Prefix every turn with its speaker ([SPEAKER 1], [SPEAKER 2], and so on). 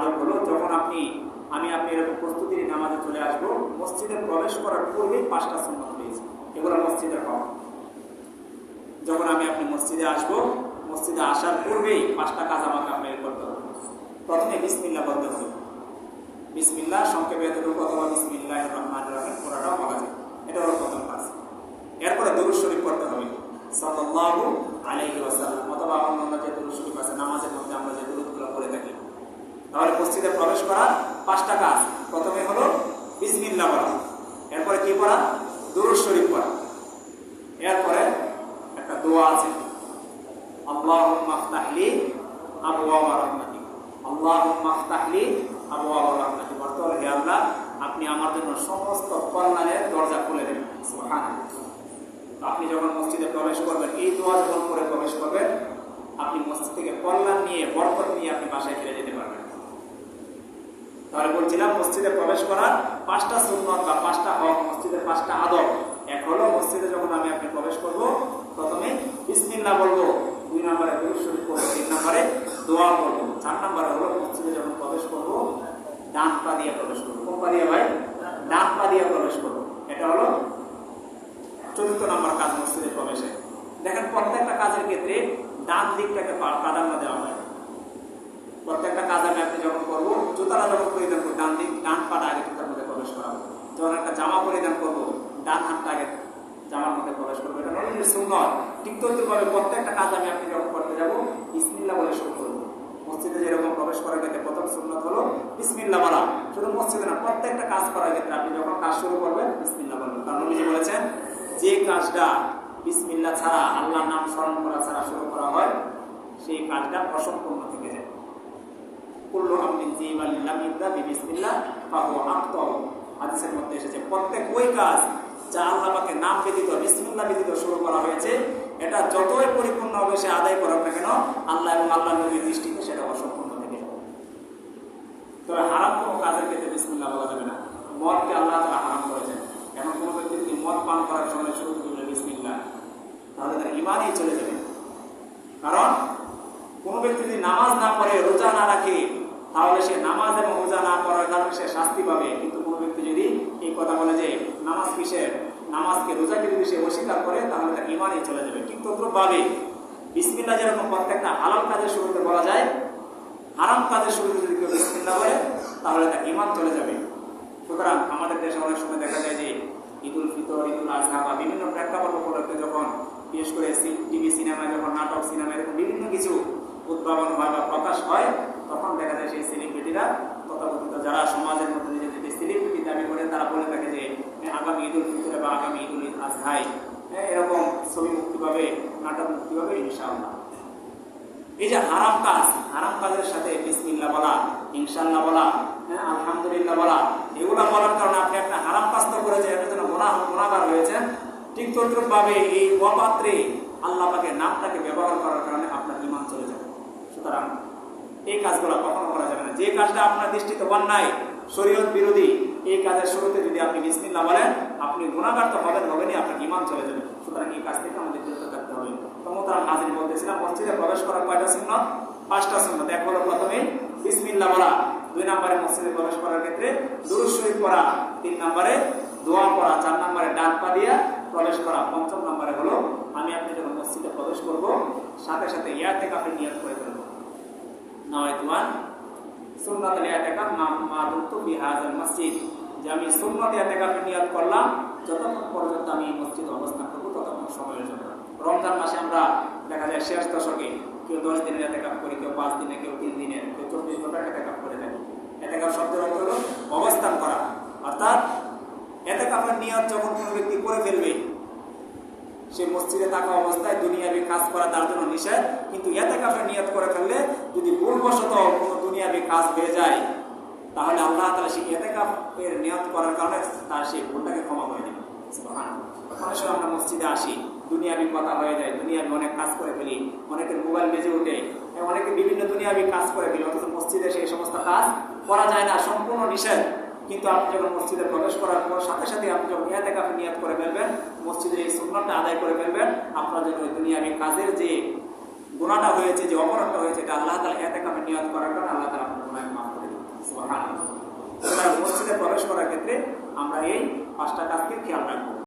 [SPEAKER 1] আদব হলো, যখন আপনি, আমি আপনি এরকম প্রস্তুতি নিয়ে নামাজে চলে আসব, মসজিদে প্রবেশ করার পূর্বেই পাঁচটা সুন্নত পেয়েছি। এগুলো মসজিদের হক যখন আমি আপনি মসজিদে আসব, মসজিদে আসার পূর্বেই পাঁচটা কাজ আমাকে আপনাকে করতে হবে। প্রথমে বিসমিল্লা বলতে হবে। বিসমিল্লা সংক্ষেপে এতটুকু অথবা বিসমিল্লাহ রহমান রহিম, পুরাটাও বলা যায়। এটা হলো প্রথম কাজ। এরপরে দরুদ শরীফ পড়তে হবে। সাল্লাল্লাহু আলাইহি ওয়াসাল্লাম, অথবা অন্যান্য যে দরুদ শরীফ আছে নামাজের মধ্যে আমরা যে দরুদগুলো পড়ে থাকি তাহলে মসজিদে প্রবেশ করার পাঁচটা কাজ প্রথমে হলো বিসমিল্লা পড়া, এরপরে কি পড়া? দরুদ শরীফ পড়া। এরপরে একটা দোয়া আছে। আল্লাহুম্মা আফতাহলি আবওয়াবা রাহমাতিক অর্থ হে আল্লাহ, আপনি আমার জন্য সমস্ত কল্যাণের দরজা খুলে দেবেন। আপনি যখন মসজিদে প্রবেশ করবেন, এই দোয়া যখন করে প্রবেশ করবেন, আপনি মসজিদ থেকে কল্যাণ নিয়ে বরকত নিয়ে আপনি বাসায় ফিরে যেতে তাহলে বলছিলাম মসজিদে প্রবেশ করার পাঁচটা সুন্নত বা পাঁচটা হক, মসজিদের পাঁচটা আদব। এক হলো মসজিদে যখন আমি আপনি প্রবেশ করব, প্রথমে বিসমিল্লাহ বলব, দুই নম্বরে শরীফ পড়ব, তিন নম্বরে দোয়া করব চার নম্বরে হলো মসজিদে যখন প্রবেশ করব ডান পা দিয়ে প্রবেশ করব। কোন পা দিয়ে ভাই? ডান পা দিয়ে প্রবেশ করব। এটা হলো চতুর্থ নম্বর কাজ মসজিদে প্রবেশে। দেখেন প্রত্যেকটা কাজের ক্ষেত্রে ডান দিকটাকে প্রাধান্য দেওয়া হয়। প্রত্যেকটা কাজ আমি আপনি যখন করব জুতারা যখন পরিধান করব, ডান দিক ডান পাটা আগে জুতার মধ্যে প্রবেশ করাবো। যখন একটা জামা পরিধান করব, ডান হাতটা আগে জামার মধ্যে প্রবেশ করব। এটা হলো সুন্দর। ঠিক তদ্রুপভাবে প্রত্যেকটা কাজ আমি আপনি যখন করতে যাব ইসমিল্লা বলে শুরু করব। মসজিদে যেরকম প্রবেশ করার ক্ষেত্রে প্রথম সুন্নত হলো বিসমিল্লা বলা। শুধু মসজিদে না, প্রত্যেকটা কাজ করার ক্ষেত্রে আপনি যখন কাজ শুরু করবেন, বিসমিল্লা বলবেন। কারণ নবীজি বলেছেন, যে কাজটা বিসমিল্লা ছাড়া, আল্লাহর নাম স্মরণ করা ছাড়া শুরু করা হয়, সেই কাজটা অসম্পূর্ণ থেকে যায়। কুল্লু আমরিন জিবাল লাম ইবদা বিবিসমিল্লাহ ফাহুয়া আখতাউ হাদিসের মধ্যে এসেছে, প্রত্যেক ওই কাজ যা আল্লাহ পাকে নাম ব্যতীত, বিসমিল্লাহ ব্যতীত শুরু করা হয়েছে, এটা যতই পরিপূর্ণ হবে সে আদায় করুক না কেন, আল্লাহ এবং আল্লাহ নবীর দৃষ্টিতে সেটা অসম্পূর্ণ থেকে তবে হারাম কোনো কাজের ক্ষেত্রে বিসমিল্লাহ বলা যাবে না। মদকে আল্লাহ তারা হারাম করেছেন। এমন কোনো ব্যক্তি যদি মদ পান করার সময় শুরু করবে বিসমিল্লাহ, তাহলে তার ইমানই চলে যাবে। কারণ কোনো ব্যক্তি যদি নামাজ না পড়ে, রোজা না রাখে তাহলে সে নামাজ এবং রোজা না করার কারণে সে শাস্তি পাবে। কিন্তু কোনো ব্যক্তি যদি এই কথা বলে যে নামাজ কিসের নামাজকে রোজাকে যদি সে অস্বীকার করে, তাহলে তার ইমানই চলে যাবে। ঠিক তদ্রুপভাবে বিসমিল্লা যেরকম প্রত্যেকটা হালাল কাজের শুরুতে বলা যায়, হারাম কাজের শুরুতে যদি কেউ বিসমিল্লা বলে, তাহলে তার ইমান চলে যাবে। সুতরাং আমাদের দেশে অনেক সময় দেখা যায় যে ঈদুল ফিতর, ঈদুল আজহা বা বিভিন্ন প্রেক্ষাপট উপলক্ষে যখন, বিশেষ করে টিভি সিনেমা যখন, নাটক সিনেমা এরকম বিভিন্ন কিছু উদ্ভাবন হয় বা প্রকাশ হয় তখন দেখা যায় সেই সেলিব্রিটিরা তথাকথিত যারা সমাজের মধ্যে নিজেদেরকে সেলিব্রিটি দাবি করে তারা বলে থাকে যে আগামী ঈদুল ফিতরে বা আগামী ঈদুল আজহায়। হ্যাঁ, এরকম ছবি মুক্তি পাবে নাটক মুক্তি পাবে ইনশাআল্লাহ। এই যে হারাম কাজ হারাম কাজের সাথে বিসমিল্লা বলা ইনশাল্লাহ বলা হ্যাঁ আলহামদুলিল্লাহ বলা এগুলো বলার কারণে আপনি আপনার হারাম কাজ তো করেছেন এটার জন্য গোনা গোনাগার হয়েছেন। ঠিক তদ্রুপ ভাবে এই অপাত্রে আল্লাহ পাকে নামটাকে ব্যবহার করার কারণে আপনার ইমান চলে যাবে। সুতরাং এই কাজগুলো কখনো করা যাবে না। যে কাজটা আপনার দৃষ্টিতে অন্যায়, শরীয়ত বিরোধী, এই কাজের শুরুতে যদি আপনি বিসমিল্লা বলেন, আপনি গুণাগার তো হবেন, হবেনই, আপনার ইমান চলে যাবে। সুতরাং এই কাজ থেকে আমাদের বিরত থাকতে হবে। তমতার হাজির বলতেছিলাম, মসজিদে প্রবেশ করার কয়টা সুন্নত? পাঁচটা সুন্নত। এক হলো প্রথমে বিসমিল্লা বলা। দুই নম্বরে মসজিদে প্রবেশ করার ক্ষেত্রে শরীফ পড়া। তিন নম্বরে দোয়া পড়া। চার নম্বরে ডাক পা দিয়া প্রবেশ করা। পঞ্চম নম্বরে হলো, আমি আপনি যখন মসজিদে প্রবেশ করব। সাথে সাথে ইয়ার থেকে আপনি নিয়ত করে ফেলব। নয়তুয়ান সুন্নাত ইয়াতেকাফ মা মা মসজিদ। যে আমি সুন্নাত ইয়াতেকাফে নিয়ত করলাম, যতক্ষণ পর্যন্ত আমি এই মসজিদে অবস্থান করব, ততক্ষণ সময়ের জন্য রমজান মাসে আমরা দেখা যায় শেষ দশকে কেউ দশ দিনের এতেকাপ করি, কেউ পাঁচ দিনে, কেউ তিন দিনের কেউ চব্বিশ ঘণ্টার এতেকাপ করে থাকি। এতেকাপ শব্দের অর্থ হলো অবস্থান করা। অর্থাৎ এতেকাপের নিয়ত যখন কোনো ব্যক্তি করে ফেলবে, সে মসজিদে থাকা অবস্থায় দুনিয়াবি কাজ করা তার জন্য নিষেধ, কিন্তু এতে কাফের নিয়ত করে কাজ হয়ে যায়, তাহলে আল্লাহ তালা সেই এতে কাফের নিয়ত করার কারণে তার সেই ভুলটাকে ক্ষমা করে দেবে অনেক সময় আমরা মসজিদে আসি, দুনিয়াবি কথা হয়ে যায়, দুনিয়াবি অনেক কাজ করে ফেলি, অনেকের মোবাইল বেজে ওঠে অনেকে বিভিন্ন দুনিয়াবি কাজ করে ফেলি, অথচ মসজিদে সেই সমস্ত কাজ করা যায় না, সম্পূর্ণ নিষেধ। কিন্তু আপনি যখন মসজিদে প্রবেশ করার পর সাথে সাথে আপনি যখন কাপে নিয়াত করে ফেলবেন, মসজিদের এই সুন্নতটা আদায় করে ফেলবেন, আপনার জন্য দুনিয়াবি কাজের যে গুণাটা হয়েছে, যে অপরাধটা হয়েছে, এটা আল্লাহ তালা এতে কামে নিয়ত করার কারণে আল্লাহ তালা আপনার গুণাকে মাফ করে দেবেন। মসজিদে প্রবেশ করার ক্ষেত্রে আমরা এই পাঁচটা কাজকে খেয়াল রাখব।